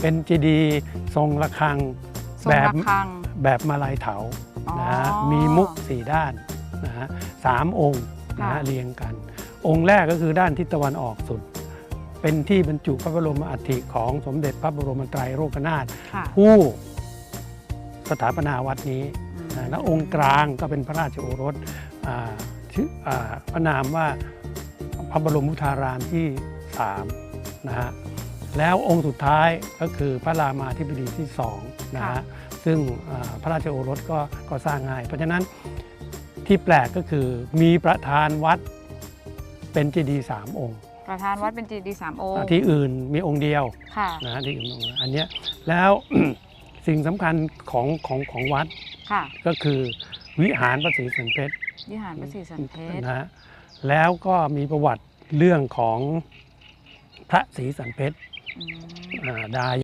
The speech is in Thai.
เป็นเจดีย์ทรงระฆังทรงแบบระฆัง แบบมาลายเถาอ๋อนะฮะมีมุกสี่ด้านนะฮะสามองค์นะฮะค่ะ เรียงกัน องค์แรกก็คือด้านทิศตะวันออกสุด เป็นที่บรรจุพระบรมอัฐิของสมเด็จพระบรมไตรโลกนาถค่ะผู้สถาปนาวัดนี้อืมนะและองค์กลางก็เป็นพระราชโอรสอ่าชื่ออ่าพระนามว่าพระบรมมุทารามที่สามนะฮะ แล้วองค์สุดท้ายก็คือพระรามาธิบดีที่สองนะฮะซึ่งอ่าพระราชโอรสก็ก็สร้างง่าย เพราะฉะนั้นที่แปลกก็คือมีประธานวัดเป็นเจดีย์สามองค์ ประธานวัดเป็นเจดีย์สามองค์อ่าที่อื่นมีองค์เดียวค่ะนะฮะที่อื่นมีองค์เดียวอันเนี้ยแล้วสิ่งสำคัญของของของวัดค่ะก็คือวิหารพระศรีสันเพชรวิหารพระศรีสันเพชรนะฮะแล้วก็มีประวัติเรื่องของพระศรีสันเพชรอืมอ่า ดา